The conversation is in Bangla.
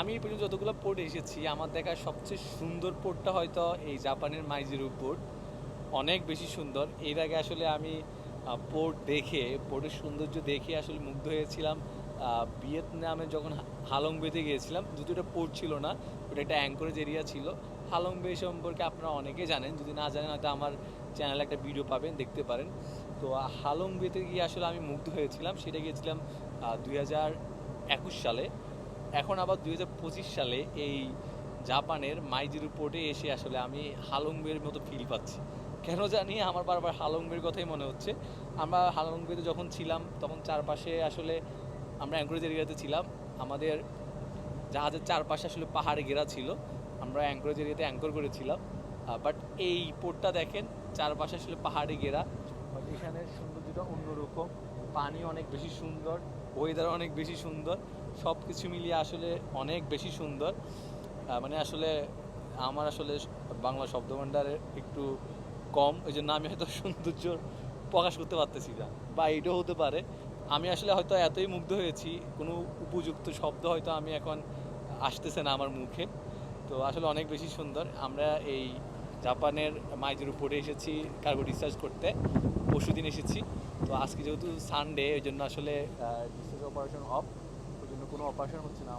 আমি পর্যন্ত যতগুলো পোর্ট এসেছি, আমার দেখা সবচেয়ে সুন্দর পোর্টটা হয়তো এই জাপানের মাইজিরু পোর্ট অনেক বেশি সুন্দর। এর আগে আসলে আমি পোর্ট দেখে পোর্টের সৌন্দর্য দেখে আসলে মুগ্ধ হয়েছিলাম। ভিয়েতনামে যখন হালং বেতে গিয়েছিলাম যদিও এটা পোর্ট ছিল না, ওটা একটা অ্যাঙ্করেজ এরিয়া ছিল। হালং বে সম্পর্কে আপনারা অনেকে জানেন, যদি না জানেন হয়তো আমার চ্যানেলে একটা ভিডিও পাবেন, দেখতে পারেন। তো হালং বেতে গিয়ে আসলে আমি মুগ্ধ হয়েছিলাম। সেটা গিয়েছিলাম দুই হাজার একুশ সালে। এখন আবার দুই হাজার পঁচিশ সালে এই জাপানের মাইজিরু পোর্টে এসে আসলে আমি হালংবের মতো ফিল পাচ্ছি। কেন জানি আমার বারবার হালংবের কথাই মনে হচ্ছে। আমরা হালংবেতে যখন ছিলাম, তখন চারপাশে আসলে আমরা অ্যাঙ্করেজ এরিয়াতে ছিলাম। আমাদের জাহাজের চারপাশে আসলে পাহাড়ে ঘেরা ছিল। আমরা অ্যাঙ্করেজ এরিয়াতে অ্যাঙ্কর করেছিলাম। বাট এই পোর্টটা দেখেন, চারপাশে আসলে পাহাড়ে ঘেরা। But এখানের সৌন্দর্যটা অন্যরকম, পানি অনেক বেশি সুন্দর ওয়েদার অনেক বেশি সুন্দর সব কিছু মিলিয়ে আসলে অনেক বেশি সুন্দর। মানে আসলে আমার আসলে বাংলা শব্দভাণ্ডারে একটু কম ওই জন্য আমি হয়তো সৌন্দর্য প্রকাশ করতে পারতেছি না, বা এটাও হতে পারে। আমি আসলে হয়তো এতই মুগ্ধ হয়েছি, কোনো উপযুক্ত শব্দ হয়তো আমি এখন আসতেছে না আমার মুখে। তো আসলে অনেক বেশি সুন্দর। আমরা এই জাপানের মাইজের উপরে এসেছি কার্গো ডিসচার্জ করতে। পরশু দিন এসেছি। তো আজকে যেহেতু সানডে ওই জন্য আসলে ডিসচার্জ অপারেশন অফ ওই জন্য কোনো অপারেশন হচ্ছে না।